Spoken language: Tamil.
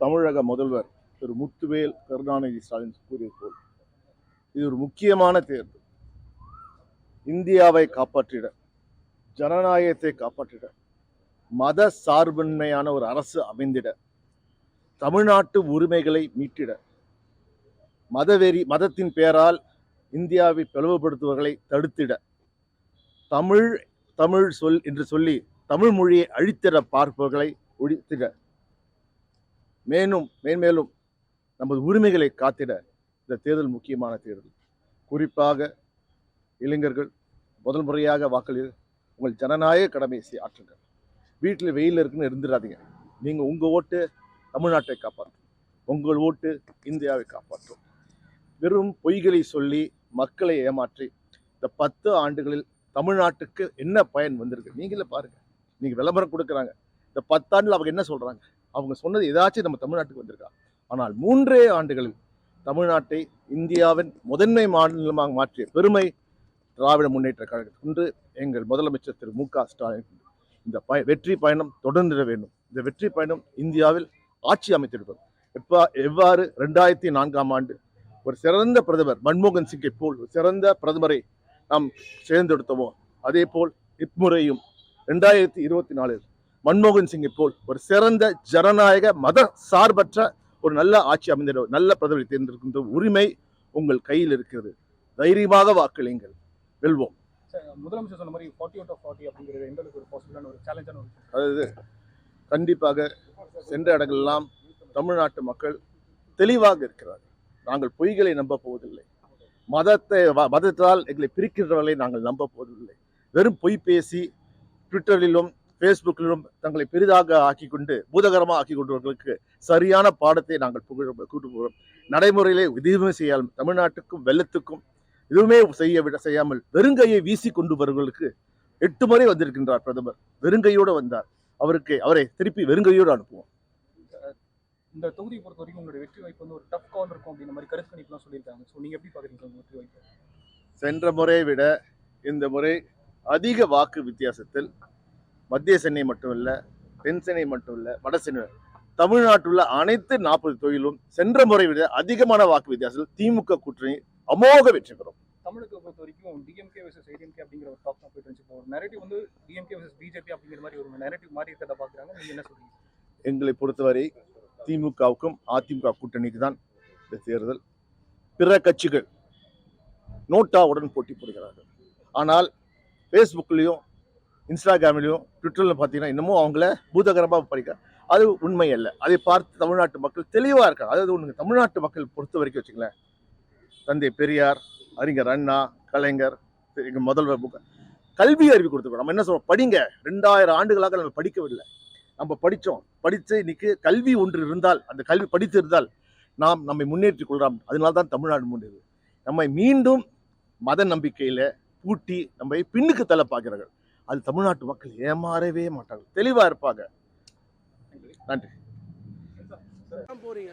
தமிழக முதல்வர் திரு முத்துவேல் கருணாநிதி ஸ்டாலின் கூறியது போல் இது ஒரு முக்கியமான தேர்தல். இந்தியாவை காப்பாற்றிட ஜனநாயகத்தை காப்பாற்றிட மத சார்பின்மையான ஒரு அரசு அமைந்திட தமிழ்நாட்டு உரிமைகளை மீட்டிட மதவெறி மதத்தின் பெயரால் இந்தியாவை பிளவுபடுத்துவர்களை தடுத்திட தமிழ் தமிழ் சொல் என்று சொல்லி தமிழ் மொழியை அழித்திட பார்ப்பவர்களை ஒழித்திட மேலும் மேன்மேலும் நமது உரிமைகளை காத்திட இந்த தேர்தல் முக்கியமான தேர்தல். குறிப்பாக இளைஞர்கள் முதல் முறையாக வாக்களி உங்கள் ஜனநாயக கடமையை ஆற்றுங்கள். வீட்டில் வெயில் இருக்குன்னு இருந்துடாதீங்க. நீங்கள் உங்கள் ஓட்டு தமிழ்நாட்டை காப்பாற்றும். உங்கள் ஓட்டு இந்தியாவை காப்பாற்றும். வெறும் பொய்களை சொல்லி மக்களை ஏமாற்றி இந்த பத்து ஆண்டுகளில் தமிழ்நாட்டுக்கு என்ன பயன் வந்திருக்கு? நீங்களே பாருங்கள் நீங்கள் விளம்பரம் கொடுக்குறாங்க. இந்த பத்தாண்டில் அவங்க என்ன சொல்கிறாங்க அவங்க சொன்னது ஏதாச்சும் நம்ம தமிழ்நாட்டுக்கு வந்திருக்கா. ஆனால் மூன்றே ஆண்டுகளில் தமிழ்நாட்டை இந்தியாவின் முதன்மை மாநிலமாக மாற்றிய பெருமை திராவிட முன்னேற்ற கழகம் என்று எங்கள் முதலமைச்சர் திரு மு க ஸ்டாலின் இந்த பய வெற்றி பயணம் தொடர்ந்திட வேண்டும். இந்த வெற்றி பயணம் இந்தியாவில் ஆட்சி அமைத்திருப்பது. எப்பா எவ்வாறு ரெண்டாயிரத்தி நான்காம் ஆண்டு ஒரு சிறந்த பிரதமர் மன்மோகன் சிங்கை போல் ஒரு சிறந்த பிரதமரை நாம் தேர்ந்தெடுத்தோமோ அதே போல் இம்முறையும் ரெண்டாயிரத்தி இருபத்தி நாலில் மன்மோகன் சிங்கை போல் ஒரு சிறந்த ஜனநாயக மத சார்பற்ற ஒரு நல்ல ஆட்சி அமைந்திட நல்ல பிரதமரை தேர்ந்தெடுக்கின்ற உரிமை உங்கள் கையில் இருக்கிறது. தைரியமாக வாக்களியுங்கள். வெல்வோம். சார், முதலமைச்சர் சொன்ன மாதிரி ஃபார்ட்டி அவுட் ஆஃப் ஃபார்ட்டி அப்படிங்கிறது எந்த அளவுக்கு ஒரு பாசிபிளான ஒரு சேலஞ்சான ஒரு விஷயம். அதாவது கண்டிப்பாக சென்ற இடங்களெல்லாம் தமிழ்நாட்டு மக்கள் தெளிவாக இருக்கிறார்கள். நாங்கள் பொய்களை நம்ப போவதில்லை. மதத்தை மதத்தால் எங்களை பிரிக்கிறவர்களை நாங்கள் நம்ப போவதில்லை. வெறும் பொய் பேசி ட்விட்டரிலும் ஃபேஸ்புக்கிலும் தங்களை பெரிதாக ஆக்கி கொண்டு பூதகரமாக ஆக்கி கொண்டவர்களுக்கு சரியான பாடத்தை நாங்கள் புகழ கூட்டு போகிறோம் நடைமுறையிலே எதுவுமே செய்யாமல் தமிழ்நாட்டுக்கும் வெள்ளத்துக்கும் எதுவுமே செய்ய விட செய்யாமல் வெறுங்கையை வீசி கொண்டு வருவர்களுக்கு எட்டு முறை வந்திருக்கின்றார் பிரதமர். வெறுங்கையோடு வந்தார். அவருக்கு அவரை திருப்பி வெறுங்கையோடு அனுப்புவோம். இந்த தொகுதியை பொறுத்த வரைக்கும் உங்களுடைய வெற்றி வாய்ப்பு வந்து ஒரு டஃப் கால் இருக்கும் அப்படின்ற மாதிரி கருத்து கணிப்புலாம் சொல்லியிருக்காங்க. ஸோ நீங்க எப்படி பாக்குறீங்க உங்க வெற்றி வாய்ப்பு? சென்ற முறையை விட இந்த முறை அதிக வாக்கு வித்தியாசத்தில் மத்திய சென்னை மட்டும் இல்ல தென் சென்னை மட்டும் இல்ல வட சென்னை தமிழ்நாட்டில் உள்ள அனைத்து நாற்பது தொழிலும் சென்ற முறை விட அதிகமான வாக்கு வித்தியாசத்தில் திமுக கூட்டணி அமோக வெற்றி பெறும். தமிழகத்தை பொறுத்த வரைக்கும் டிஎம்கே வர்சஸ் ஏடிஎம்கே அப்படிங்கிற ஒரு தான் போயிட்டு இருந்துச்சு. ஒரு நெரட்டிவ் வந்து டிஎம்கே வர்சஸ் பிஜேபி அப்படிங்கிற மாதிரி ஒரு நெரட்டிவ் மாதிரி இருக்கிறத பாக்குறாங்க நீங்க என்ன சொல்றீங்க? எங்களை பொறுத்தவரை திமுகவுக்கும் அதிமுக கூட்டணிக்கு தான் இந்த தேர்தல். பிற கட்சிகள் நோட்டாவுடன் போட்டி போடுகிறார்கள். ஆனால் ஃபேஸ்புக்லேயும் இன்ஸ்டாகிராம்லேயும் ட்விட்டரில் பார்த்தீங்கன்னா இன்னமும் அவங்கள பூதகரமாக படிக்க அது உண்மை அல்ல. அதை பார்த்து தமிழ்நாட்டு மக்கள் தெளிவாக இருக்காங்க. அதாவது ஒன்று தமிழ்நாட்டு மக்கள் பொறுத்த வரைக்கும் வச்சுங்களேன் தந்தை பெரியார் அறிஞர் அண்ணா கலைஞர் எங்கள் முதல்வர் புக்க கல்வி அறிவு கொடுத்துருக்கோம். நம்ம என்ன சொல்கிறோம் படிங்க. ரெண்டாயிரம் ஆண்டுகளாக நம்ம படிக்கவில்லை. நம்ம படித்தோம். படித்து இன்னைக்கு கல்வி ஒன்று இருந்தால் அந்த கல்வி படித்து இருந்தால் நாம் நம்மை முன்னேற்றிக் கொள்கிறோம் அதனால தான் தமிழ்நாடு முன்னேறுது நம்மை மீண்டும் மத நம்பிக்கையில் பூட்டி நம்மை பின்னுக்கு தள்ள பார்க்கிறார்கள் அது தமிழ்நாட்டு மக்கள் ஏமாறவே மாட்டாங்க. தெளிவாக இருப்பாங்க. நன்றி. போறீங்க.